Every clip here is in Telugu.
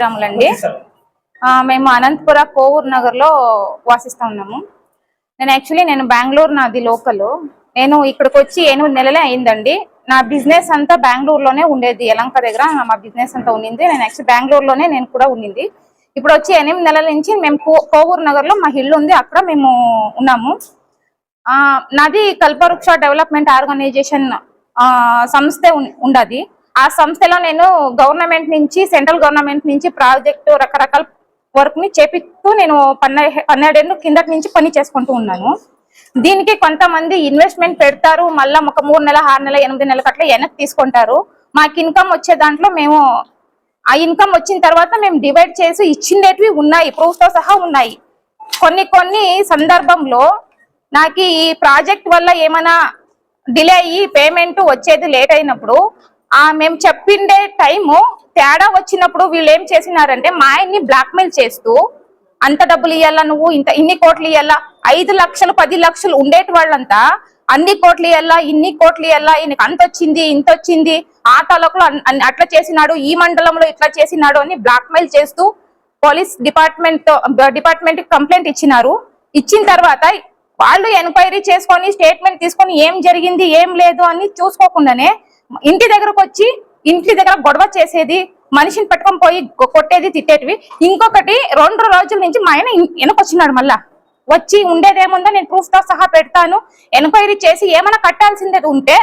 శ్రీరాములండి ఆ, మేము అనంతపుర కోవూర్ నగర్లో వాసిస్తా ఉన్నాము. నేను యాక్చువల్లీ నేను బెంగళూరు నాది లోకల్. నేను ఇక్కడికి వచ్చి ఎనిమిది నెలలే అయిందండి. నా బిజినెస్ అంతా బెంగళూరులోనే ఉండేది. యలంక దగ్గర మా బిజినెస్ అంతా ఉండింది. నేను యాక్చువల్లీ బెంగళూరులోనే నేను కూడా ఉండింది. ఇప్పుడు వచ్చి ఎనిమిది నెలల నుంచి మేము కోవూరు నగర్లో మా ఇల్లు ఉంది. అక్కడ మేము ఉన్నాము. ఆ నాది కల్పవృక్ష డెవలప్మెంట్ ఆర్గనైజేషన్ ఆ సంస్థ ఉండది. ఆ సంస్థలో నేను గవర్నమెంట్ నుంచి సెంట్రల్ గవర్నమెంట్ నుంచి ప్రాజెక్టు రకరకాల వర్క్ని చేపిస్తూ నేను పన్నె పన్నెండేళ్ళు కిందటి నుంచి పని చేసుకుంటూ ఉన్నాను. దీనికి కొంతమంది ఇన్వెస్ట్మెంట్ పెడతారు మళ్ళా ఒక మూడు నెల ఆరు నెల ఎనిమిది నెలలకు అట్లా వెనక్కి తీసుకుంటారు. మాకు ఇన్కమ్ వచ్చే దాంట్లో మేము ఆ ఇన్కమ్ వచ్చిన తర్వాత మేము డివైడ్ చేసి ఇచ్చిండేటివి ఉన్నాయి ప్రూఫ్తో సహా ఉన్నాయి. కొన్ని కొన్ని సందర్భంలో నాకు ఈ ప్రాజెక్ట్ వల్ల ఏమైనా డిలే అయ్యి పేమెంట్ వచ్చేది లేట్ అయినప్పుడు ఆ మేము చెప్పిండే టైము తేడా వచ్చినప్పుడు వీళ్ళు ఏం చేసినారంటే మా ఆయన్ని బ్లాక్మెయిల్ చేస్తూ అంత డబ్బులు ఇవ్వాలా నువ్వు? ఇంత ఇన్ని కోట్లు ఇవ్వాలా ఐదు లక్షలు పది లక్షలు ఉండేటి వాళ్ళంతా అన్ని కోట్లు ఇవ్వాలా ఇన్ని కోట్లు ఇవ్వాలా ఈయనకి అంత వచ్చింది ఇంత వచ్చింది ఆ తాలూకులో అట్లా చేసినాడు ఈ మండలంలో ఇట్లా చేసినాడు అని బ్లాక్మెయిల్ చేస్తూ పోలీస్ డిపార్ట్మెంట్ డిపార్ట్మెంట్ కంప్లైంట్ ఇచ్చినారు. ఇచ్చిన తర్వాత వాళ్ళు ఎంక్వైరీ చేసుకొని స్టేట్మెంట్ తీసుకొని ఏం జరిగింది ఏం లేదు అని చూసుకోకుండానే ఇంటి దగ్గరకు వచ్చి ఇంటి దగ్గర గొడవ చేసేది మనిషిని పెట్టుకొని పోయి కొట్టేది తిట్టేటివి. ఇంకొకటి రెండు రోజుల నుంచి మా ఆయన వెనకొచ్చినాడు మళ్ళా. వచ్చి ఉండేదేముందో నేను ప్రూఫ్తో సహా పెడతాను. ఎంక్వైరీ చేసి ఏమైనా కట్టాల్సిందే ఉంటే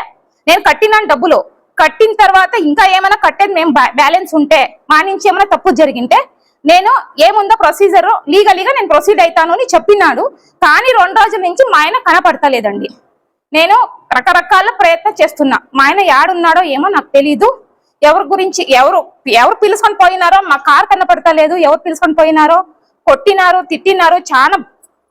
నేను కట్టినాను డబ్బులు. కట్టిన తర్వాత ఇంకా ఏమైనా కట్టేది మేము బ్యాలెన్స్ ఉంటే మా నుంచి ఏమైనా తప్పు జరిగింటే నేను ఏముందో ప్రొసీజర్ లీగలీగా నేను ప్రొసీడ్ అవుతాను అని చెప్పినాడు. కానీ రెండు రోజుల నుంచి మా ఆయన కనపడతలేదండి. నేను రకరకాల ప్రయత్నం చేస్తున్నా. మా ఆయన యాడున్నాడో ఏమో నాకు తెలీదు. ఎవరి గురించి ఎవరు ఎవరు పిలుచుకొని పోయినారో మా కారు కనపడతలేదు ఎవరు పిలుచుకొని పోయినారో కొట్టినారు తిట్టినారు చాలా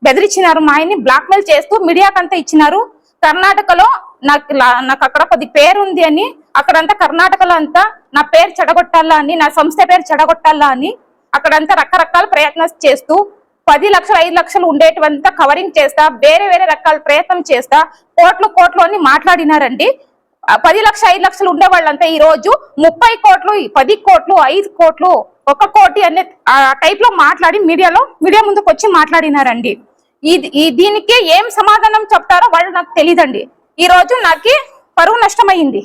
బెదిరించినారు. మా ఆయన్ని బ్లాక్మెయిల్ చేస్తూ మీడియాకంతా ఇచ్చినారు. కర్ణాటకలో నాకు నాకు అక్కడ కొద్ది పేరు ఉంది అని అక్కడంతా కర్ణాటకలో అంతా నా పేరు చెడగొట్టాలా అని నా సంస్థ పేరు చెడగొట్టాలా అని అక్కడంతా రకరకాల ప్రయత్నం చేస్తూ పది లక్షలు ఐదు లక్షలు ఉండేటివంతా కవరింగ్ చేస్తా వేరే వేరే రకాల ప్రయత్నం చేస్తా కోట్లు కోట్లు అని మాట్లాడినారండి. పది లక్ష ఐదు లక్షలు ఉండే వాళ్ళంతా ఈ రోజు ముప్పై కోట్లు ఈ పది కోట్లు ఐదు కోట్లు ఒక కోటి అనే ఆ టైప్లో మాట్లాడి మీడియాలో మీడియా ముందుకు వచ్చి మాట్లాడినారండి. ఇది ఈ దీనికి ఏం సమాధానం చెప్తారో వాళ్ళు నాకు తెలియదండి ఈ రోజు నాకు పరువు నష్టమైంది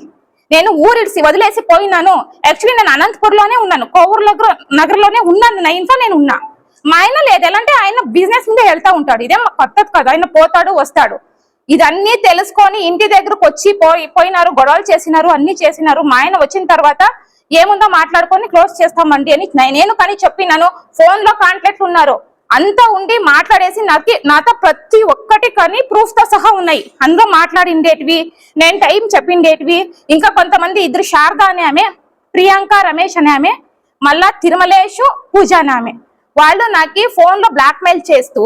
నేను ఊరిడిసి వదిలేసి పోయినాను. యాక్చువల్లీ నేను అనంతపూర్లోనే ఉన్నాను. కోవూరు నగర్ నగర్లోనే ఉన్నాను. నా ఇంట్లో నేను ఉన్నా. మా ఆయన లేదు. ఎలా అంటే ఆయన బిజినెస్ మీద వెళ్తా ఉంటాడు. ఇదేం కొత్తది కదా. ఆయన పోతాడు వస్తాడు. ఇదన్నీ తెలుసుకొని ఇంటి దగ్గరకు వచ్చి పోయి పోయినారు గొడవలు చేసినారు అన్ని చేసినారు. మా ఆయన వచ్చిన తర్వాత ఏముందో మాట్లాడుకొని క్లోజ్ చేస్తామండి అని నేను కానీ చెప్పినాను. ఫోన్లో కాంటాక్ట్ ఉన్నారు. అంతా ఉండి మాట్లాడేసి నాకు నాతో ప్రతి ఒక్కటి కానీ ప్రూఫ్తో సహా ఉన్నాయి. అందులో మాట్లాడిండేటివి నేను టైం చెప్పిండేటివి. ఇంకా కొంతమంది ఇద్దరు శారద అనే ఆమె ప్రియాంక రమేష్ అనే ఆమె మళ్ళా తిరుమలేషు పూజ అనే ఆమె. వాళ్ళు నాకు ఫోన్లో బ్లాక్ మెయిల్ చేస్తూ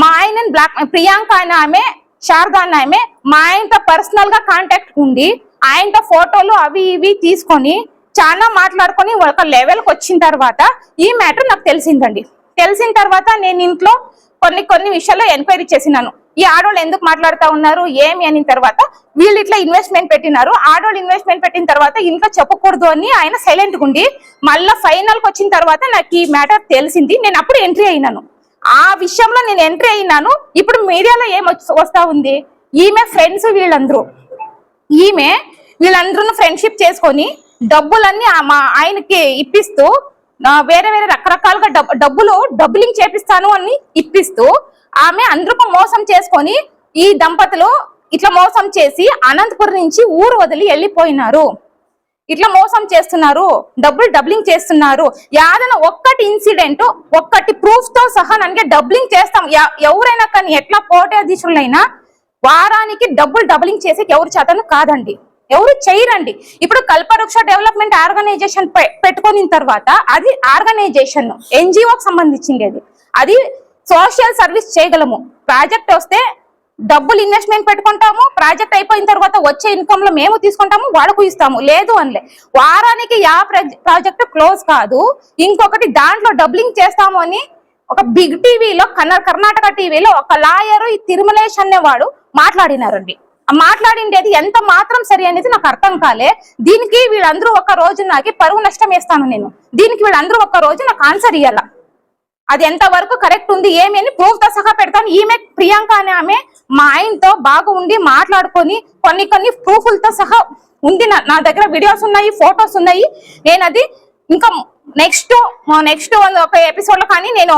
మా ఆయనని బ్లాక్ ప్రియాంక అనే ఆమె శారద అనే ఆమె మా ఆయనతో పర్సనల్గా కాంటాక్ట్ ఉండి ఆయనతో ఫోటోలు అవి ఇవి తీసుకొని చాలా మాట్లాడుకొని ఒక లెవెల్కి వచ్చిన తర్వాత ఈ మ్యాటర్ నాకు తెలిసిందండి. తెలిసిన తర్వాత నేను ఇంట్లో కొన్ని కొన్ని విషయాల్లో ఎంక్వైరీ చేసినాను. ఈ ఆడోళ్ళు ఎందుకు మాట్లాడుతూ ఉన్నారు ఏమి అని తర్వాత వీళ్ళు ఇట్లా ఇన్వెస్ట్మెంట్ పెట్టినారు. ఆడోళ్ళు ఇన్వెస్ట్మెంట్ పెట్టిన తర్వాత ఇంట్లో చెప్పకూడదు అని ఆయన సైలెంట్గా ఉండి మళ్ళీ ఫైనల్కి వచ్చిన తర్వాత నాకు ఈ మ్యాటర్ తెలిసింది. నేను అప్పుడు ఎంట్రీ అయినాను. ఆ విషయంలో నేను ఎంట్రీ అయినాను. ఇప్పుడు మీడియాలో ఏం వస్తా ఉంది? ఈమె ఫ్రెండ్స్ వీళ్ళందరూ. ఈమె వీళ్ళందరూ ఫ్రెండ్షిప్ చేసుకొని డబ్బులన్నీ ఆ మా ఆయనకి ఇప్పిస్తూ వేరే వేరే రకరకాలుగా డబ్బులు డబ్బులింగ్ చేపిస్తాను అని ఇప్పిస్తూ ఆమె అందరూ మోసం చేసుకొని ఈ దంపతులు ఇట్లా మోసం చేసి అనంతపురం నుంచి ఊరు వదిలి వెళ్ళిపోయినారు. ఇట్లా మోసం చేస్తున్నారు డబ్బులు డబ్లింగ్ చేస్తున్నారు. యాదన ఒక్కటి ఇన్సిడెంట్ ఒక్కటి ప్రూఫ్తో సహా నన్గే డబ్లింగ్ చేస్తాం. ఎవరైనా కానీ ఎట్లా కోటాధీశులైనా వారానికి డబ్బులు డబ్లింగ్ చేసి ఎవరి చేతను కాదండి. ఎవరు చేయరండి. ఇప్పుడు కల్పవృక్ష డెవలప్మెంట్ ఆర్గనైజేషన్ పెట్టుకుని తర్వాత అది ఆర్గనైజేషన్ ఎన్జిఓకి సంబంధించింది అది. అది సోషల్ సర్వీస్ చేయగలము. ప్రాజెక్ట్ వస్తే డబ్బులు ఇన్వెస్ట్మెంట్ పెట్టుకుంటాము ప్రాజెక్ట్ అయిపోయిన తర్వాత వచ్చే ఇన్కమ్లో మేము తీసుకుంటాము వాళ్ళకు ఇస్తాము. లేదు అనలే. వారానికి యా ప్రాజెక్ట్ క్లోజ్ కాదు. ఇంకొకటి దాంట్లో డబ్లింగ్ చేస్తాము అని ఒక బిగ్ టీవీలో కన్న కర్ణాటక టీవీలో ఒక లాయరు ఈ తిరుమలేష్ అనేవాడు మాట్లాడినారండి. మాట్లాడిండేది ఎంత మాత్రం సరి అనేది నాకు అర్థం కాలే. దీనికి వీళ్ళందరూ ఒక రోజు నాకు పరువు నష్టం వేస్తాను నేను. దీనికి వీళ్ళందరూ ఒక రోజు నాకు ఆన్సర్ ఇయ్యాల. అది ఎంత వరకు కరెక్ట్ ఉంది ఏమి అని ప్రూఫ్తో సహా పెడతాను. ఈమె ప్రియాంక అనే ఆమె మా ఆయనతో బాగా ఉండి మాట్లాడుకొని కొన్ని కొన్ని ప్రూఫ్లతో సహా ఉంది నా నా దగ్గర వీడియోస్ ఉన్నాయి ఫొటోస్ ఉన్నాయి. నేను అది ఇంకా నెక్స్ట్ నెక్స్ట్ ఒక ఎపిసోడ్లో కానీ నేను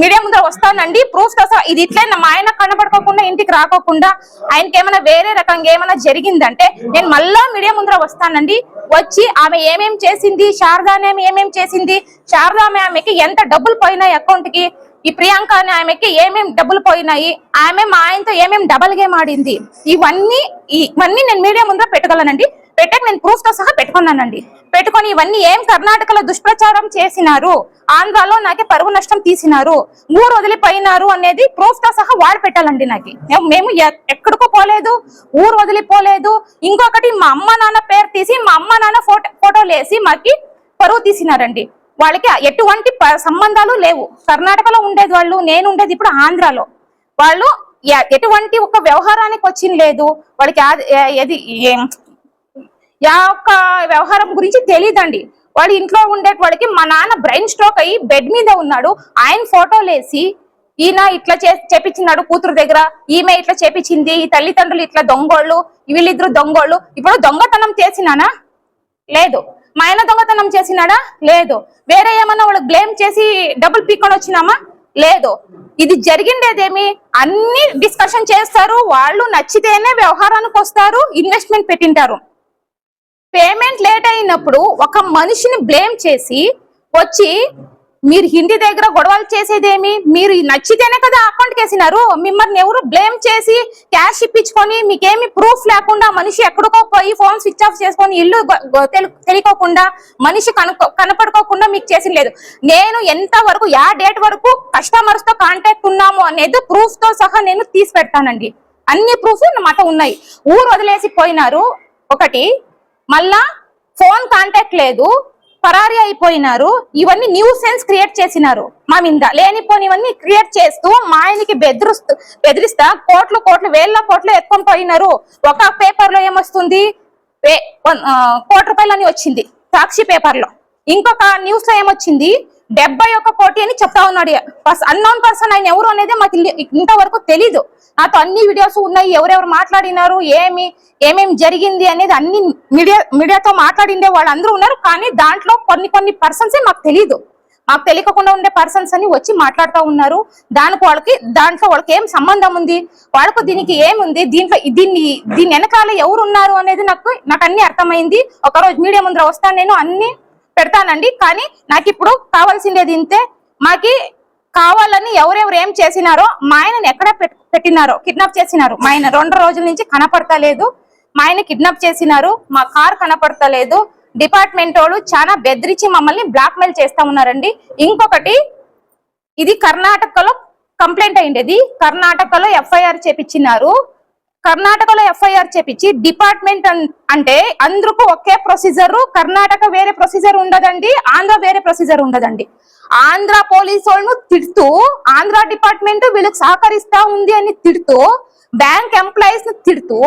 మీడియా ముందర వస్తానండి. ప్రూఫ్తో సహా ఇది ఇట్లే మా ఆయన కనపడుకోకుండా ఇంటికి రాకోకుండా ఆయనకి ఏమైనా వేరే రకంగా ఏమైనా జరిగిందంటే నేను మళ్ళా మీడియా ముందర వస్తానండి. వచ్చి ఆమె ఏమేం చేసింది శారదా అనే ఏమేం చేసింది శారదా ఆమెకి ఎంత డబ్బులు పోయినాయి అకౌంట్కి ఈ ప్రియాంక అనే ఆమెకి ఏమేమి డబ్బులు పోయినాయి ఆమె మా ఆయనతో ఏమేమి డబల్ గేమ్ ఆడింది ఇవన్నీ ఇవన్నీ నేను మీడియా ముందర పెట్టగలనండి పెట్టక నేను ప్రూఫ్తో సహా పెట్టుకున్నానండి. పెట్టుకొని ఇవన్నీ ఏం కర్ణాటకలో దుష్ప్రచారం చేసినారు ఆంధ్రాలో నాకే పరువు నష్టం తీసినారు ఊరు వదిలిపోయినారు అనేది ప్రూఫ్తో సహా వాడు పెట్టాలండి నాకు. మేము- ఎక్కడికో పోలేదు ఊరు వదిలిపోలేదు ఇంకొకటి మా అమ్మ నాన్న పేరు తీసి మా అమ్మ నాన్న ఫోటో ఫోటోలు వేసి మాకి పరువు తీసినారండి. వాళ్ళకి ఎటువంటి ప- సంబంధాలు లేవు. కర్ణాటకలో ఉండేది వాళ్ళు నేను ఉండేది ఇప్పుడు ఆంధ్రాలో. వాళ్ళు ఎటువంటి ఒక వ్యవహారానికి వచ్చింది లేదు. వాళ్ళకి ఏది యా ఒక్క వ్యవహారం గురించి తెలియదండి వాడి ఇంట్లో ఉండే వాడికి మా నాన్న బ్రెయిన్ స్ట్రోక్ అయ్యి బెడ్ మీద ఉన్నాడు. ఆయన ఫోటోలేసి ఈయన ఇట్లా చే చేపించినాడు కూతురు దగ్గర. ఈమె ఇట్లా చేపించింది. ఈ తల్లిదండ్రులు ఇట్లా దొంగోళ్ళు. వీళ్ళిద్దరు దొంగోళ్ళు. ఇప్పుడు దొంగతనం చేసినానా? లేదు. మా ఆయన దొంగతనం చేసినాడా? లేదు. వేరే ఏమన్నా వాళ్ళకి బ్లేమ్ చేసి డబ్బులు పీక్కొని వచ్చినామా? లేదు. ఇది జరిగిండేదేమి? అన్ని డిస్కషన్ చేస్తారు. వాళ్ళు నచ్చితేనే వ్యవహారానికి వస్తారు ఇన్వెస్ట్మెంట్ పెట్టింటారు. పేమెంట్ లేట్ అయినప్పుడు ఒక మనిషిని బ్లేమ్ చేసి వచ్చి మీరు హిందీ దగ్గర గొడవలు చేసేదేమి? మీరు నచ్చితేనే కదా అకౌంట్ వేసినారు మిమ్మల్ని ఎవరు బ్లేమ్ చేసి క్యాష్ ఇప్పించుకొని మీకేమి ప్రూఫ్ లేకుండా మనిషి ఎక్కడికో పోయి ఫోన్ స్విచ్ ఆఫ్ చేసుకొని ఇల్లు తెలియకోకుండా మనిషి కనుక్కో కనపడుకోకుండా మీకు చేసిన లేదు. నేను ఎంత వరకు యా డేట్ వరకు కస్టమర్స్తో కాంటాక్ట్ ఉన్నాము అనేది ప్రూఫ్తో సహా నేను తీసి పెడతానండి. అన్ని ప్రూఫ్ మాట ఉన్నాయి. ఊరు వదిలేసి పోయినారు. ఒకటి మళ్ళా ఫోన్ కాంటాక్ట్ లేదు. పరారీ అయిపోయినారు ఇవన్నీ న్యూ సెన్స్ క్రియేట్ చేసినారు. మా మీద లేనిపోనివన్నీ క్రియేట్ చేస్తూ మా ఆయనకి బెదిరిస్తూ బెదిరిస్తా కోట్లు కోట్లు వేల కోట్లు ఎత్తుకొని పోయినారు. ఒక పేపర్లో ఏమొస్తుంది? వే- రూపాయలు అని వచ్చింది సాక్షి పేపర్లో. ఇంకొక న్యూస్లో ఏమొచ్చింది? డెబ్బై ఒక్క కోటి అని చెప్తా ఉన్నాడు. అన్నోన్ పర్సన్ ఆయన ఎవరు అనేది మాకు ఇంతవరకు తెలీదు. నాతో అన్ని వీడియోస్ ఉన్నాయి ఎవరెవరు మాట్లాడినారు ఏమి ఏమేమి జరిగింది అనేది అన్ని మీడియా మీడియాతో మాట్లాడిండే వాళ్ళందరూ ఉన్నారు కానీ దాంట్లో కొన్ని కొన్ని పర్సన్స్ మాకు తెలీదు. మాకు తెలియకుండా ఉండే పర్సన్స్ అని వచ్చి మాట్లాడుతూ ఉన్నారు. దానికి వాళ్ళకి దాంట్లో వాళ్ళకి ఏం సంబంధం ఉంది? వాళ్ళకు దీనికి ఏముంది? దీంట్లో దీన్ని దీని వెనకాల ఎవరు ఉన్నారు అనేది నాకు నాకు అన్ని అర్థమైంది. ఒక రోజు మీడియా ముందర వస్తాను నేను అన్ని పెడతానండి. కానీ నాకు ఇప్పుడు కావాల్సిండేది ఇంతే మాకి కావాలని ఎవరెవరు ఏం చేసినారో మా ఆయనని ఎక్కడ పెట్టినారో కిడ్నాప్ చేసినారు. మా ఆయన రెండు రోజుల నుంచి కనపడతలేదు. మా ఆయన కిడ్నాప్ చేసినారు. మా కార్ కనపడతలేదు. డిపార్ట్మెంట్ వాళ్ళు చాలా బెదిరించి మమ్మల్ని బ్లాక్మెయిల్ చేస్తా ఉన్నారండి. ఇంకొకటి ఇది కర్ణాటకలో కంప్లైంట్ అయిండేది. కర్ణాటకలో ఎఫ్ఐఆర్ చేపించినారు కర్ణాటకలో ఎఫ్ఐఆర్ చేపించి డిపార్ట్మెంట్ అంటే అందరికి ఒకే ప్రొసీజర్ కర్ణాటక వేరే ప్రొసీజర్ ఉండదండి ఆంధ్ర వేరే ప్రొసీజర్ ఉండదండి. ఆంధ్ర పోలీసు వాళ్ళను తిడుతూ ఆంధ్ర డిపార్ట్మెంట్ వీళ్ళకి సహకరిస్తా ఉంది అని తిడుతూ బ్యాంక్ ఎంప్లాయీస్ని తిడుతూ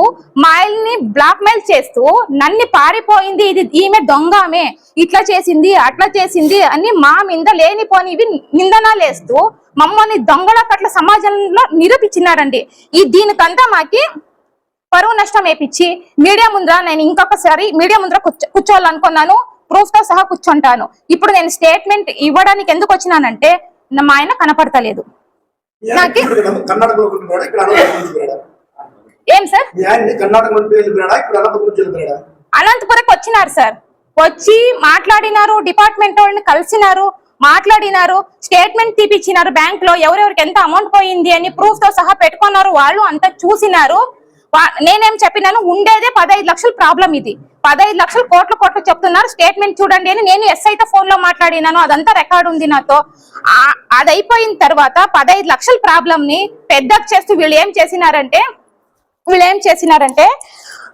మాయల్ని బ్లాక్ మెయిల్ చేస్తూ నన్ను పారిపోయింది ఇది ఈమె దొంగమే ఇట్లా చేసింది అట్లా చేసింది అని మా మీద లేనిపోనివి నిందనాలేస్తూ మమ్మల్ని దొంగల పట్ల సమాజంలో నిరూపించినారండి. ఈ దీనికంతా మాకి పరువు నష్టం వేపించి మీడియా ముందర నేను ఇంకొకసారి మీడియా ముందర కూర్చో కూర్చోవాలనుకున్నాను. ప్రూఫ్తో సహా కూర్చుంటాను. ఇప్పుడు నేను స్టేట్మెంట్ ఇవ్వడానికి ఎందుకు వచ్చినానంటే మా ఆయన కనపడతలేదు. నాకి-? ఏం సార్? అనంతపురంకి వచ్చినారు సార్. వచ్చి మాట్లాడినారు డిపార్ట్మెంట్ వాళ్ళని కలిసినారు మాట్లాడినారు స్టేట్మెంట్ తీపిచ్చినారు బ్యాంక్లో ఎవరెవరికి ఎంత అమౌంట్ పోయింది అని ప్రూఫ్తో సహా పెట్టుకున్నారు వాళ్ళు అంతా చూసినారు. నేనేం చెప్పినాను? ఉండేదే పదహైదు లక్షల ప్రాబ్లం ఇది. పదహైదు లక్షలు కోట్ల కోట్లు చెప్తున్నారు. స్టేట్మెంట్ చూడండి అని నేను ఎస్తో ఫోన్లో మాట్లాడినాను. అదంతా రికార్డు ఉంది నాతో. అది అయిపోయిన తర్వాత పదహైదు లక్షల ప్రాబ్లం ని పెద్దకు చేస్తూ వీళ్ళు ఏం చేసినారంటే వీళ్ళు ఏం చేసినారంటే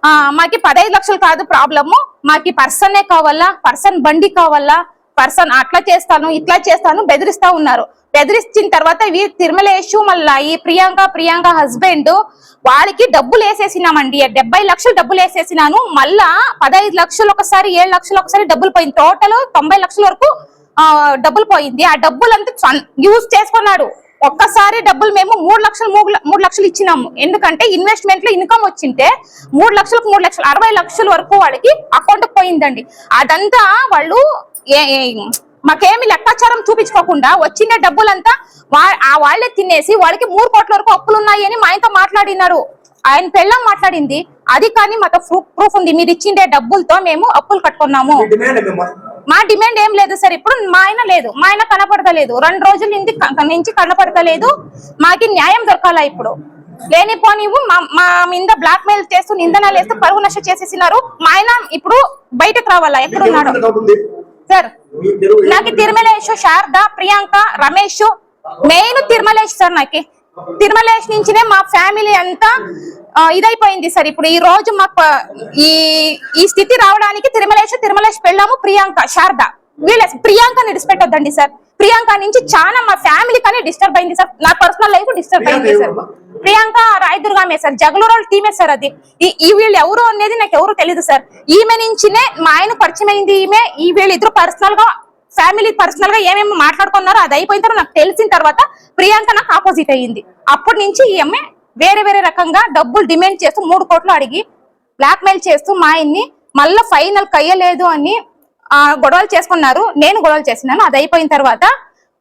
ఆ, మాకి పదహైదు లక్షలు కాదు ప్రాబ్లము. మాకి పర్సనే కావాలా? పర్సన్ బండి కావాలా? పర్సన్ అట్లా చేస్తాను ఇట్లా చేస్తాను బెదిరిస్తా ఉన్నారు. బెదిరించిన తర్వాత వీ తిరుమలేషు మళ్ళా ఈ ప్రియాంక ప్రియాంక హస్బెండ్ వాళ్ళకి డబ్బులు వేసేసినామండి. డెబ్బై లక్షలు డబ్బులు వేసేసినాను. మళ్ళా పదహైదు లక్షలు ఒకసారి ఏడు లక్షలు ఒకసారి డబ్బులు పోయింది. టోటల్ తొంభై లక్షల వరకు డబ్బులు పోయింది. ఆ డబ్బులంతా యూజ్ చేసుకున్నాడు. ఒక్కసారి డబ్బులు మేము మూడు లక్షలు మూడు మూడు లక్షలు ఇచ్చినాము. ఎందుకంటే ఇన్వెస్ట్మెంట్లో ఇన్కమ్ వచ్చింటే మూడు లక్షలకు మూడు లక్షలు అరవై లక్షల వరకు వాళ్ళకి అకౌంట్ పోయిందండి. అదంతా వాళ్ళు ఏ- మాకేమి లెక్కాచారం చూపించుకోకుండా వచ్చిన డబ్బులంతా వా- ఆ వాళ్ళే తినేసి వాళ్ళకి మూడు కోట్ల వరకు అప్పులు ఉన్నాయి అని మా ఆయనతో మాట్లాడినారు. ఆయన పెళ్ళం మాట్లాడింది. అది కానీ మాతో ప్రూఫ్ ప్రూఫ్ ఉంది. మీరు ఇచ్చిండే డబ్బులతో మేము అప్పులు కట్టుకున్నాము. మీ డిమాండ్ ఏం లేదు సార్. ఇప్పుడు మా ఆయన లేదు. మా ఆయన కనపడతలేదు. రెండు రోజుల నుంచి కనపడతలేదు. మాకి న్యాయం దొరకాలా ఇప్పుడు? లేనిపోనివ్వు మా మా మీద బ్లాక్ మెయిల్ చేస్తూ నిందనలు వేస్తూ పరువు నష్ట చేసేసినారు. మా ఆయన ఇప్పుడు బయటకు రావాలా? మీకు ఎక్కడున్నాడు సార్ నాకు తిరుమలేష్ శారద ప్రియాంక రమేష్ మెయిన్ తిరుమలేష్ సార్ నాకు. తిరుమలేష్ నుంచినే మా ఫ్యామిలీ అంతా ఇదైపోయింది సార్. ఇప్పుడు ఈ రోజు మాకు ఈ ఈ స్థితి రావడానికి తిరుమలేష్ తిరుమలేష్ పెళ్ళాము ప్రియాంక శారద. వీళ్ళ ప్రియాంక విడిచిపెట్టొద్దండి సార్. ప్రియాంక నుంచి చాలా మా ఫ్యామిలీ కానీ డిస్టర్బ్ అయింది సార్. నా పర్సనల్ లైఫ్ డిస్టర్బ్ అయింది సార్. ప్రియాంక రాయదుర్గామే సార్. జగలూరు టీమే సార్ అది. ఈ వీళ్ళు ఎవరు అనేది నాకు ఎవరు తెలియదు సార్. ఈమె నుంచినే మా ఆయన పరిచయం అయింది ఈమె. ఈ వీళ్ళిద్దరు పర్సనల్గా ఫ్యామిలీ పర్సనల్గా ఏమేమి మాట్లాడుకున్నారో అది అయిపోయిన తర్వాత నాకు తెలిసిన తర్వాత ప్రియాంక నాకు ఆపోజిట్ అయ్యింది. అప్పటి నుంచి ఈ అమ్మాయి వేరే వేరే రకంగా డబ్బులు డిమాండ్ చేస్తూ మూడు కోట్లు అడిగి బ్లాక్ మెయిల్ చేస్తూ మా ఆయన్ని మళ్ళీ ఫైనల్ కయ్యలేదు అని గొడవలు చేసుకున్నారు. నేను గొడవలు చేసినాను. అది అయిపోయిన తర్వాత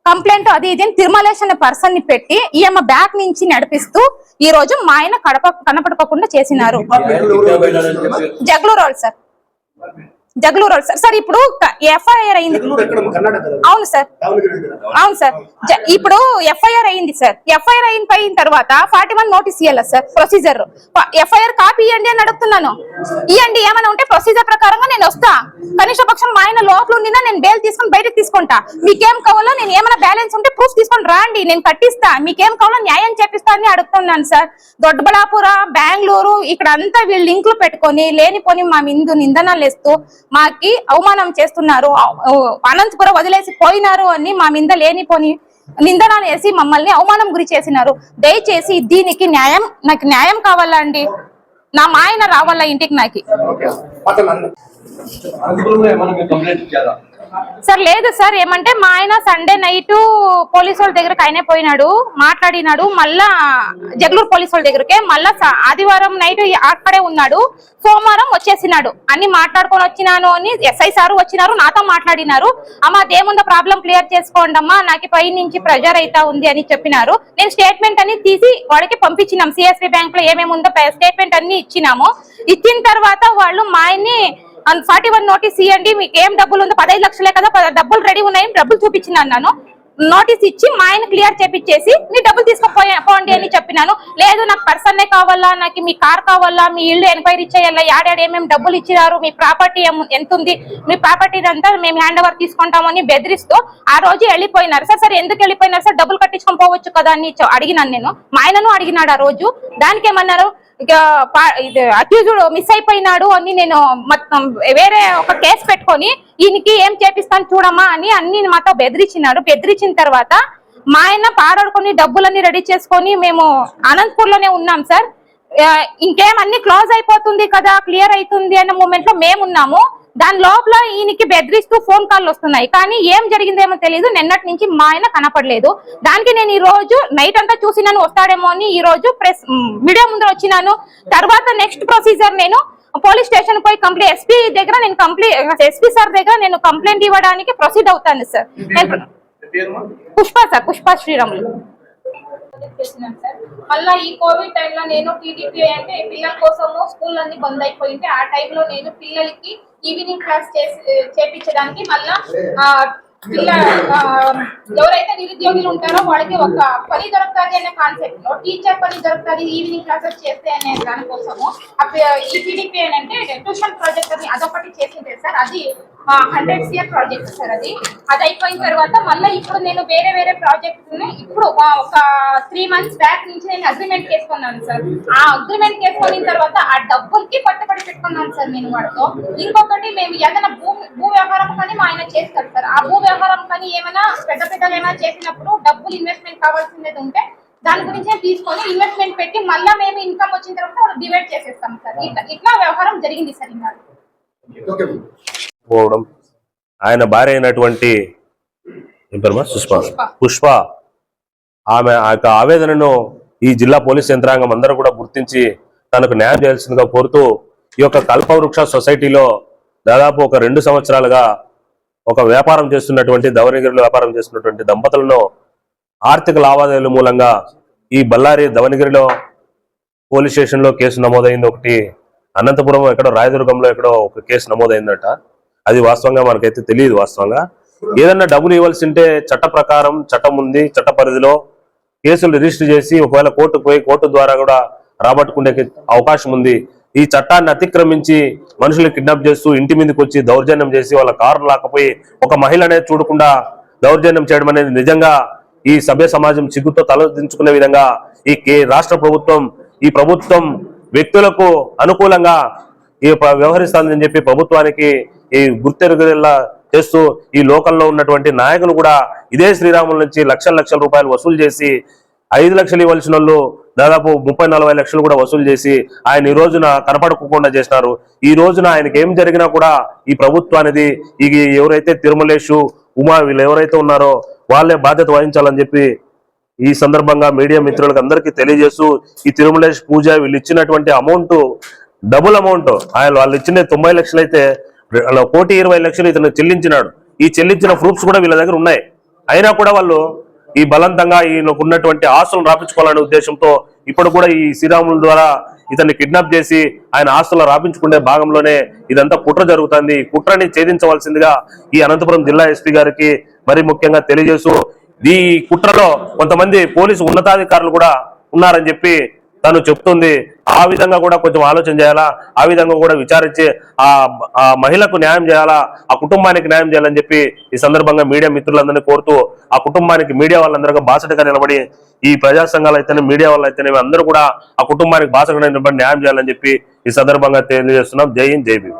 కంప్లైంట్ అది ఇది తిరుమలేష్ అనే పర్సన్ని పెట్టి ఈమె బ్యాక్ నుంచి నడిపిస్తూ ఈ రోజు మా ఆయన కడప కనపడకుండా చేసినారు. డిపార్ట్మెంట్లో ఎవరు Jagalur road sir. Jagalur sir sir ఇప్పుడు ఎఫ్ఐఆర్ అయింది? అవును సార్. అవును సార్. ఇప్పుడు ఎఫ్ఐఆర్ అయింది సార్. ఎఫ్ఐఆర్ అయిన పోయిన తర్వాత ఫార్టీ వన్ నోటీస్ ఇవ్వాలి సార్? ప్రొసీజర్. ఎఫ్ఐఆర్ కాపీ ఇవ్వండి అని అడుగుతున్నాను. ఇవ్వండి ఏమైనా ఉంటే ప్రొసీజర్ ప్రకారంగా నేను వస్తా. కనీస పక్షం మా ఆయన లోపల ఉండినా నేను బెయిల్ తీసుకొని బయటకు తీసుకుంటా. మీకేం కావాలో నేను ఏమైనా బ్యాలెన్స్ ఉంటే ప్రూఫ్ తీసుకొని రాండి. నేను కట్టిస్తా. మీకేం కావాలో న్యాయం చేపిస్తా అని అడుగుతున్నాను సార్. దొడ్డబడాపుర బెంగళూరు ఇక్కడ అంతా వీళ్ళు లింకులు పెట్టుకొని లేనిపోని మా మిందు నిందనలు వేస్తూ మాకి అవమానం చేస్తున్నారు. అనంతపురం వదిలేసి పోయినారు అని మా మీద లేనిపోని నిందనలు వేసి మమ్మల్ని అవమానం గురి చేసినారు. దయచేసి దీనికి న్యాయం నాకు న్యాయం కావాలా అండి? నా మా ఆయన రావాలా ఇంటికి నాకు? సార్ లేదు సార్ ఏమంటే మా ఆయన సండే నైట్ పోలీసు వాళ్ళ దగ్గరకు ఆయనే పోయినాడు మాట్లాడినాడు మళ్ళా జగలూరు పోలీసు వాళ్ళ దగ్గరకే మళ్ళా ఆదివారం నైట్ అక్కడే ఉన్నాడు సోమవారం వచ్చేసినాడు అన్ని మాట్లాడుకొని వచ్చినాను అని ఎస్ఐ సార్ వచ్చినారు నాతో మాట్లాడినారు అమ్మా అదేముందో ప్రాబ్లం క్లియర్ చేసుకోండి అమ్మా నాకు పై నుంచి ప్రెజర్ అయితా ఉంది అని చెప్పినారు. నేను స్టేట్మెంట్ అని తీసి వాడికి పంపించినాం సిఎస్బి బ్యాంక్లో ఏమేమి ఉందో స్టేట్మెంట్ అన్ని ఇచ్చినాము. ఇచ్చిన తర్వాత వాళ్ళు మా ఆయన్ని ఫార్టీ వన్ నోటీస్ ఇవ్వండి మీకు ఏం డబ్బులు ఉందో పదహైదు లక్షలే కదా పద- డబ్బులు రెడీ ఉన్నాయి డబ్బులు చూపించిన అన్నాను. నోటీస్ ఇచ్చి మా ఆయన క్లియర్ చేపించేసి మీ డబ్బులు తీసుకుపోయా అని చెప్పినాను. లేదు నాకు పర్సన్నే కావాలా నాకు మీ కార్ కావాలా మీ ఇల్లు ఎంక్వైరీ చేయాలా యాడాడు ఏమేమి డబ్బులు ఇచ్చినారు మీ ప్రాపర్టీ ఎంత ఉంది మీ ప్రాపర్టీ అంతా మేము హ్యాండ్ ఓవర్ తీసుకుంటామని బెదిరిస్తూ ఆ రోజు వెళ్ళిపోయినారు. సార్ సార్ ఎందుకు వెళ్ళిపోయినారు? సార్ డబ్బులు కట్టించుకొని పోవచ్చు కదా అని అడిగినాను నేను. మా ఆయనను అడిగినాడు ఆ రోజు. దానికి ఏమన్నారు? ఇక పా- ఇది అక్యూజుడ్ మిస్ అయిపోయినాడు అని నేను వేరే ఒక కేసు పెట్టుకొని ఈయనకి ఏం చేపిస్తాను చూడమ్మా అని అన్ని మాతో బెదిరించినాడు బెదిరించిన తర్వాత మా ఆయన పారాడుకొని డబ్బులన్నీ రెడీ చేసుకొని మేము అనంతపూర్లోనే ఉన్నాం సార్. ఇంకేం అన్ని క్లోజ్ అయిపోతుంది కదా క్లియర్ అవుతుంది అన్న మూమెంట్లో మేము ఉన్నాము దాని లోపల ఈయనకి బెదిరిస్తూ ఫోన్ కాల్ వస్తున్నాయి. కానీ ఏం జరిగిందేమో తెలియదు నిన్నటి నుంచి మా ఆయన కనపడలేదు. దానికి నేను ఈ రోజు నైట్ అంతా చూసినాను వస్తాడేమో అని ఈ రోజు ప్రెస్ మీడియా ముందర వచ్చినాను. తర్వాత నెక్స్ట్ ప్రొసీజర్ నేను పోలీస్ స్టేషన్ పోయి కంప్లైంట్ ఎస్పీ దగ్గర నేను కంప్లైంట్ ఎస్పీ సార్ దగ్గర నేను కంప్లైంట్ ఇవ్వడానికి ప్రొసీడ్ అవుతాను సార్. పుష్ప సార్ పుష్ప శ్రీరాములు. మళ్ళా ఈ కోవిడ్ టైంలో నేను టీడీపీ అంటే పిల్లల కోసము స్కూల్ అన్ని బంద్ అయిపోయింటే ఆ టైంలో నేను పిల్లలకి ఈవినింగ్ క్లాస్ చేసి చేపించడానికి మళ్ళా పిల్ల ఎవరైతే నిరుద్యోగులు ఉంటారో వాళ్ళకి ఒక పని దొరుకుతుంది అనే కాన్సెప్ట్లో టీచర్ పని దొరుకుతుంది ఈవినింగ్ క్లాసెస్ చేస్తే అనే దానికోసము. ఈ టీడీపీ అంటే ట్యూషన్ ప్రాజెక్ట్ అని అదొకటి చేసింది సార్. అది హండ్రెడ్ సిఆర్ ప్రాజెక్ట్ సార్ అది. అది అయిపోయిన తర్వాత మళ్ళీ ఇప్పుడు నేను వేరే వేరే ప్రాజెక్ట్స్ ఇప్పుడు ఒక త్రీ మంత్స్ బ్యాక్ నుంచి నేను అగ్రిమెంట్ చేసుకున్నాను సార్. ఆ అగ్రిమెంట్ చేసుకున్న తర్వాత ఆ డబ్బులకి పట్టుబడి పెట్టుకున్నాను సార్ నేను వాడితో. ఇంకొకటి మేము ఏదైనా భూ భూ వ్యవహారం కానీ మా ఆయన చేస్తారు సార్. ఆ భూ వ్యవహారం కానీ ఏమైనా పెద్ద పెద్దలు ఏమైనా చేసినప్పుడు డబ్బులు ఇన్వెస్ట్మెంట్ కావాల్సింది ఉంటే దాని గురించి తీసుకొని ఇన్వెస్ట్మెంట్ పెట్టి మళ్ళీ మేము ఇన్కమ్ వచ్చిన తర్వాత డివైడ్ చేసేస్తాం సార్. ఇట్లా ఇట్లా వ్యవహారం జరిగింది సార్ ఇంకా పోవడం. ఆయన భార్య అయినటువంటి ఏం సుష్మా. పుష్ప ఆమె ఆ యొక్క ఆవేదనను ఈ జిల్లా పోలీస్ యంత్రాంగం అందరూ కూడా గుర్తించి తనకు న్యాయం చేయాల్సిందిగా కోరుతూ ఈ యొక్క కల్పవృక్ష సొసైటీలో దాదాపు ఒక రెండు సంవత్సరాలుగా ఒక వ్యాపారం చేస్తున్నటువంటి ధవనగిరిలో వ్యాపారం చేస్తున్నటువంటి దంపతులను ఆర్థిక లావాదేవీల మూలంగా ఈ బళ్ళారి ధవనగిరిలో పోలీస్ స్టేషన్లో కేసు నమోదైంది. ఒకటి అనంతపురం ఎక్కడో రాయదుర్గంలో ఎక్కడో ఒక కేసు నమోదైందట. అది వాస్తవంగా మనకైతే తెలియదు వాస్తవంగా. ఏదన్నా డబ్బులు ఇవ్వాల్సి ఉంటే చట్ట ప్రకారం చట్టం ఉంది చట్ట పరిధిలో కేసులు రిజిస్టర్ చేసి ఒకవేళ కోర్టుకు పోయి కోర్టు ద్వారా కూడా రాబట్టుకునే అవకాశం ఉంది. ఈ చట్టాన్ని అతిక్రమించి మనుషులు కిడ్నాప్ చేస్తూ ఇంటి మీదకి వచ్చి దౌర్జన్యం చేసి వాళ్ళ కారు లాకపోయి ఒక మహిళ అనేది చూడకుండా దౌర్జన్యం చేయడం అనేది నిజంగా ఈ సభ్య సమాజం సిగ్గుతో తలదించుకునే విధంగా ఈ కే- రాష్ట్ర ప్రభుత్వం ఈ ప్రభుత్వం వ్యక్తులకు అనుకూలంగా ఈ వ్యవహరిస్తుందని చెప్పి ప్రభుత్వానికి ఈ గుర్తెరుగేలా చేస్తూ ఈ లోకల్లో ఉన్నటువంటి నాయకులు కూడా ఇదే శ్రీరాముల నుంచి లక్షల లక్షల రూపాయలు వసూలు చేసి ఐదు లక్షలు ఇవ్వాల్సిన వాళ్ళు దాదాపు ముప్పై నలభై లక్షలు కూడా వసూలు చేసి ఆయన ఈ రోజున కనపడకుండా చేసినారు. ఈ రోజున ఆయనకి ఏం జరిగినా కూడా ఈ ప్రభుత్వానికి ఈ ఎవరైతే తిరుమలేషు ఉమా వీళ్ళు ఎవరైతే ఉన్నారో వాళ్ళే బాధ్యత వహించాలని చెప్పి ఈ సందర్భంగా మీడియా మిత్రులకు అందరికీ తెలియజేస్తూ ఈ తిరుమలేష్ పూజ వీళ్ళు ఇచ్చినటువంటి అమౌంట్ డబుల్ అమౌంట్ ఆయన వాళ్ళు ఇచ్చిన తొంభై లక్షలు అయితే అలా కోటి ఇరవై లక్షలు ఇతను చెల్లించినాడు. ఈ చెల్లించిన ప్రూఫ్స్ కూడా వీళ్ళ దగ్గర ఉన్నాయి. అయినా కూడా వాళ్ళు ఈ బలవంతంగా ఈయనకున్నటువంటి ఆస్తులను రాపించుకోవాలనే ఉద్దేశంతో ఇప్పుడు కూడా ఈ శ్రీరాముల ద్వారా ఇతన్ని కిడ్నాప్ చేసి ఆయన ఆస్తులు రాపించుకునే భాగంలోనే ఇదంతా కుట్ర జరుగుతుంది. కుట్రని ఛేదించవలసిందిగా ఈ అనంతపురం జిల్లా ఎస్పీ గారికి మరి ముఖ్యంగా తెలియజేస్తూ ఈ కుట్రలో కొంతమంది పోలీసు ఉన్నతాధికారులు కూడా ఉన్నారని చెప్పి తను చెప్తుంది ఆ విధంగా కూడా కొంచెం ఆలోచన చేయాలా? ఆ విధంగా కూడా విచారించి ఆ ఆ మహిళకు న్యాయం చేయాలా? ఆ కుటుంబానికి న్యాయం చేయాలని చెప్పి ఈ సందర్భంగా మీడియా మిత్రులందరినీ కోరుతూ ఆ కుటుంబానికి మీడియా వాళ్ళందరూ బాసటగా నిలబడి ఈ ప్రజా సంఘాలు అయితేనే మీడియా వాళ్ళు అయితేనే అందరూ కూడా ఆ కుటుంబానికి బాసటగా నిలబడి న్యాయం చేయాలని చెప్పి ఈ సందర్భంగా తెలియజేస్తున్నాం. జై హింద్ జై భీమ్.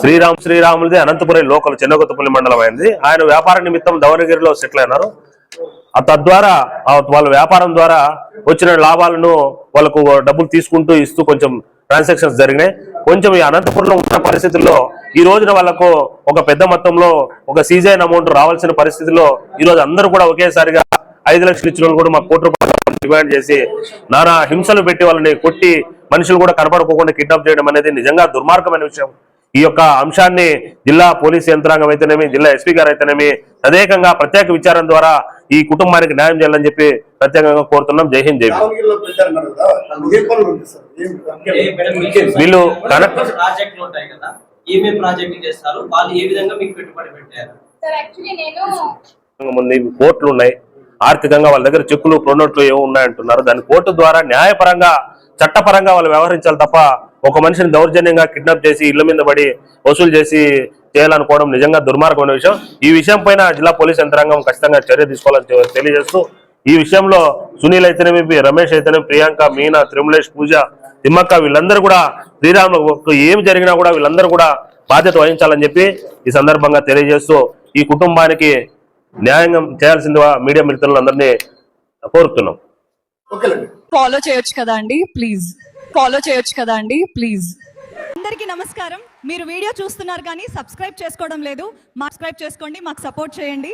శ్రీరామ్ శ్రీరాములది అనంతపురం లోకల్ చెన్నగొత్తపల్లి మండలం అయింది. ఆయన వ్యాపార నిమిత్తం దవనగిరిలో సెటిల్ అయినారు. తద్వారా వాళ్ళ వ్యాపారం ద్వారా వచ్చిన లాభాలను వాళ్ళకు డబ్బులు తీసుకుంటూ ఇస్తూ కొంచెం ట్రాన్సాక్షన్స్ జరిగినాయి. కొంచెం ఈ అనంతపురంలో ఉన్న పరిస్థితుల్లో ఈ రోజున వాళ్ళకు ఒక పెద్ద మొత్తంలో ఒక సీజైన్ అమౌంట్ రావాల్సిన పరిస్థితుల్లో ఈ రోజు అందరూ కూడా ఒకేసారిగా ఐదు లక్షలు ఇచ్చిన కూడా మా కోటి రూపాయలు డిమాండ్ చేసి నానా హింసలు పెట్టి వాళ్ళని కొట్టి మనుషులు కూడా కనపడుకోకుండా కిడ్నాప్ చేయడం అనేది నిజంగా దుర్మార్గమైన విషయం. ఈ యొక్క అంశాన్ని జిల్లా పోలీస్ యంత్రాంగం అయితేనేమి జిల్లా ఎస్పీ గారు అయితేనేమి తదేకంగా ప్రత్యేక విచారం ద్వారా ఈ కుటుంబానికి న్యాయం చేయాలని చెప్పి ప్రత్యేకంగా కోరుతున్నాం. జై హింద్ జై వీళ్ళు కనెక్ట్ ప్రాజెక్టులు ఉంటాయి కదా ఏమేమి ప్రాజెక్టులు చేస్తారు? వాళ్ళు ఏ విధంగా మీకు పెట్టుబడి పెట్టారు? సార్ యాక్చువల్లీ నేను ఉంది కోర్టులు ఉన్నాయి. ఆర్థికంగా వాళ్ళ దగ్గర చెక్కులు ప్రొనోట్లు ఏవో ఉన్నాయంటున్నారు. దాని కోర్టు ద్వారా న్యాయపరంగా చట్టపరంగా వాళ్ళు వ్యవహరించాలి తప్ప ఒక మనిషిని దౌర్జన్యంగా కిడ్నాప్ చేసి ఇళ్ళ మీద పడి వసూలు చేసి చేయాలనుకోవడం నిజంగా దుర్మార్గమైన విషయం. ఈ విషయం పైన జిల్లా పోలీస్ యంత్రాంగం ఖచ్చితంగా చర్య తీసుకోవాలని తెలియజేస్తూ ఈ విషయంలో సునీల్ అయితేనేమి రమేష్ అయితేనేమి ప్రియాంక మీనా తిరుమలేష్ పూజ తిమ్మక్క వీళ్ళందరూ కూడా శ్రీరామ్ ఏం జరిగినా కూడా వీళ్ళందరూ కూడా బాధ్యత వహించాలని చెప్పి ఈ సందర్భంగా తెలియజేస్తూ ఈ కుటుంబానికి న్యాయం చేయాల్సిందిగా మీడియా మిత్రులందరినీ కోరుతున్నాం. ఫాలో చేయొచ్చు కదా అండి ప్లీజ్ ఫాలో చేయొచ్చు కదా అండి? ప్లీజ్ అందరికీ నమస్కారం. మీరు వీడియో చూస్తున్నారు కానీ సబ్స్క్రైబ్ చేసుకోవడం లేదు. మా సబ్స్క్రైబ్ చేసుకోండి మాకు సపోర్ట్ చేయండి.